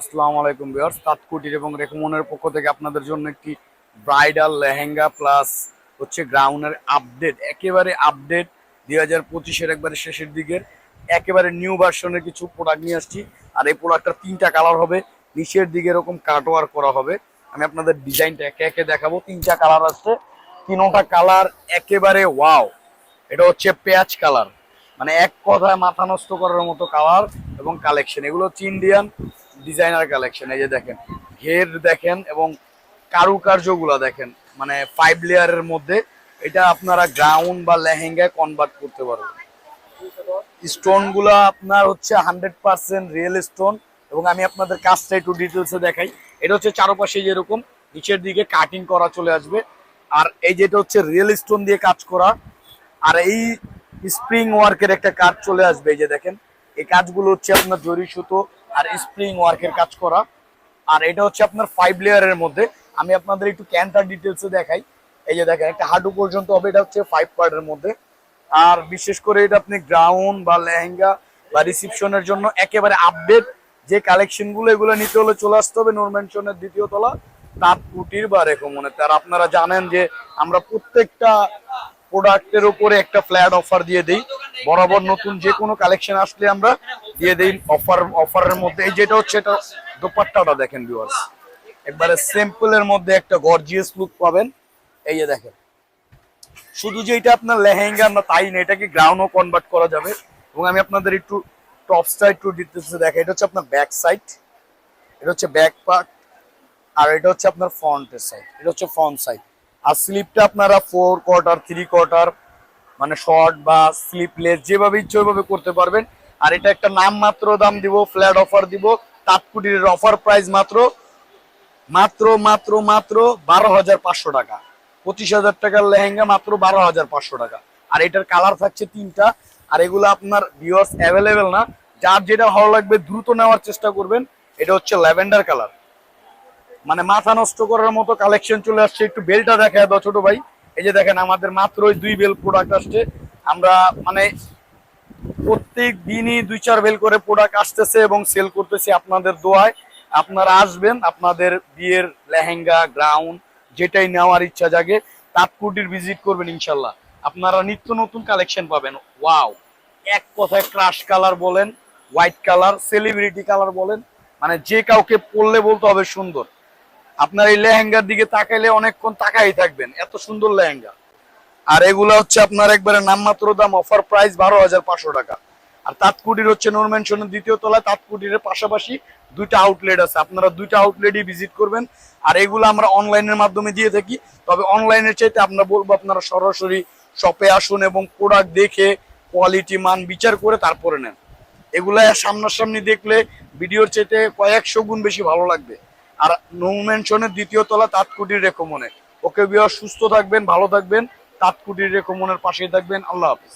আসসালামু আলাইকুম ভিউয়ার্স তাৎকুটির এবং রেকমনের পক্ষ থেকে আপনাদের জন্য একটি ব্রাইডাল লেহেঙ্গা প্লাস হচ্ছে গ্রাউন্ডের আপডেট, একেবারে আপডেট দুই হাজার পঁচিশের একবারে শেষের দিকের, একেবারে নিউ ভার্সনের কিছু প্রোডাক্ট নিয়ে আসছি। আর এই প্রোডাক্টটা তিনটা কালার হবে, নিচের দিকে এরকম কাটওয়ার করা হবে। আমি আপনাদের ডিজাইনটা একে একে দেখাবো, তিনটা কালার আসছে তিনোটা কালার একেবারে ওয়াও এটা হচ্ছে পেঁয়াজ কালার মানে এক কথায় মাথা নষ্ট করার মতো কালার এবং কালেকশন এগুলো হচ্ছে ইন্ডিয়ান ডিজাইনার কালেকশন এই যে দেখেন, ঘের দেখেন এবং কারুকার্যগুলো দেখেন মানে ফাইভ লেয়ারের মধ্যে এটা আপনারা গ্রাউন্ড বা লেহেঙ্গায় কনভার্ট করতে পারবেন। স্টোনগুলো আপনার হচ্ছে হান্ড্রেড পার্সেন্ট রিয়েল স্টোন এবং আমি আপনাদের কাজটা একটু ডিটেলসে দেখাই। এটা হচ্ছে চারপাশে যেরকম, নিচের দিকে কাটিং করা চলে আসবে। আর এই যেটা হচ্ছে রিয়েল স্টোন দিয়ে কাজ করা। আর এই স্প্রিং ওয়ার্কের একটা কাজ চলে আসবে, এই যে দেখেন, এই কাজগুলো হচ্ছে আপনার জরি সুতো আর স্প্রিং ওয়ার্কের কাজ করা। আর এটা হচ্ছে আপনার ফাইভ লেয়ারের মধ্যে। আমি আপনাদের একটু ক্যান্টার ডিটেলসে দেখাই। এই যে দেখেন একটা হাঁটু পর্যন্ত হবে এটা হচ্ছে ফাইভ পার্টের মধ্যে। আর বিশেষ করে এটা আপনি গ্রাউন্ড বা লেহেঙ্গা বা রিসিপশনের জন্য একেবারে আপডেট যে কালেকশনগুলো এগুলো নিতে হলে চলে আসতে হবে নূর ম্যানশনের দ্বিতীয় তলা তাঁত কুটির বা রেকমনে আর আপনারা জানেন যে আমরা প্রত্যেকটা প্রোডাক্টের উপরে একটা ফ্ল্যাট অফার দিয়ে দেই। বরাবর নতুন যে কোনো কালেকশন আসলে আমরা দিয়ে দেই অফার অফারের মধ্যে। এই যেটা হচ্ছে, এটা দোপাট্টাটা দেখেন ভিউয়ার্স একবারে সিম্পলের মধ্যে একটা গর্জিয়াস লুক পাবেন। এই যে দেখেন। শুধু যে এটা আপনার লেহেঙ্গা না তাই না এটাকে গ্রাউন্ডও কনভার্ট করা যাবে? এবং আমি আপনাদের একটু টপসটা টু ডিটেলসে দেখাই এটা হচ্ছে আপনার ব্যাক সাইড এটা হচ্ছে ব্যাক পার্ট আর এটা হচ্ছে আপনার ফ্রন্টের সাইড এটা হচ্ছে ফ্রন্ট সাইড আর স্লিপটা আপনারা ফোর কোয়ার্টার থ্রি কোয়ার্টার মানে শর্ট বা স্লিপলেস যেভাবে ইচ্ছে ওইভাবে করতে পারবেন। আর এটা একটা নাম মাত্র দাম দিব ফ্ল্যাট অফার দিব তাৎকুটির অফার প্রাইস মাত্র মাত্র মাত্র মাত্র বারো হাজার পাঁচশো টাকা। পঁচিশ হাজার টাকার লেহেঙ্গা মাত্র বারো হাজার পাঁচশো টাকা। আর এটার কালার থাকছে তিনটা। আর এগুলো আপনার ভিউয়ার্স অ্যাভেলেবেল না। যার যেটা ভালো লাগবে দ্রুত নেওয়ার চেষ্টা করবেন। এটা হচ্ছে ল্যাভেন্ডার কালার মানে মাথা নষ্ট করার মতো কালেকশন চলে আসছে। একটু বেলটা দেখায় দাও ছোট ভাই। এই যে দেখেন, আমাদের মাত্র ওই দুই বেল প্রোডাক্ট আসছে। আমরা মানে প্রত্যেক দিনই দুই, চার বেল করে প্রোডাক্ট আসতেছে এবং সেল করতেছি আপনাদের দোয়ায়। আপনারা আসবেন, আপনাদের বিয়ের লেহেঙ্গা গ্রাউন্ড যেটাই নেওয়ার ইচ্ছা জাগে তাৎকুটির ভিজিট করবেন ইনশাল্লাহ। আপনারা নিত্য নতুন কালেকশন পাবেন। ওয়াও এক কথায় ক্রাশ কালার বলেন হোয়াইট কালার সেলিব্রিটি কালার বলেন মানে যে কাউকে পরলে বলতে হবে সুন্দর। আপনার এই লেহেঙ্গার দিকে তাকাইলে অনেকক্ষণ তাকাই থাকবেন, এত সুন্দর লেহেঙ্গা। আর এগুলো হচ্ছে আপনার একবারে নামমাত্র দাম অফার প্রাইস বারো হাজার পাঁচশো টাকা। আর তাঁতকুটির হচ্ছে নূর দ্বিতীয় তলায় তাঁতকুটির পাশাপাশি দুইটা আউটলেট আছে। আপনারা দুইটা আউটলেটই ভিজিট করবেন। আর এগুলো আমরা অনলাইনের মাধ্যমে দিয়ে থাকি। তবে অনলাইনের চাইতে আমরা বলব আপনারা সরাসরি শপে আসুন এবং প্রোডাক্ট দেখে কোয়ালিটি মান বিচার করে তারপরে নেন। এগুলা সামনাসামনি দেখলে ভিডিওর চাইতে কয়েকশো গুণ বেশি ভালো লাগবে। আর ম্যানশনের দ্বিতীয় তলা তাঁতকুটির রেকমনে ওকে বিয়ার সুস্থ থাকবেন, ভালো থাকবেন, তাঁতকুটির রেকমনের পাশেই থাকবেন। আল্লাহ হাফিজ।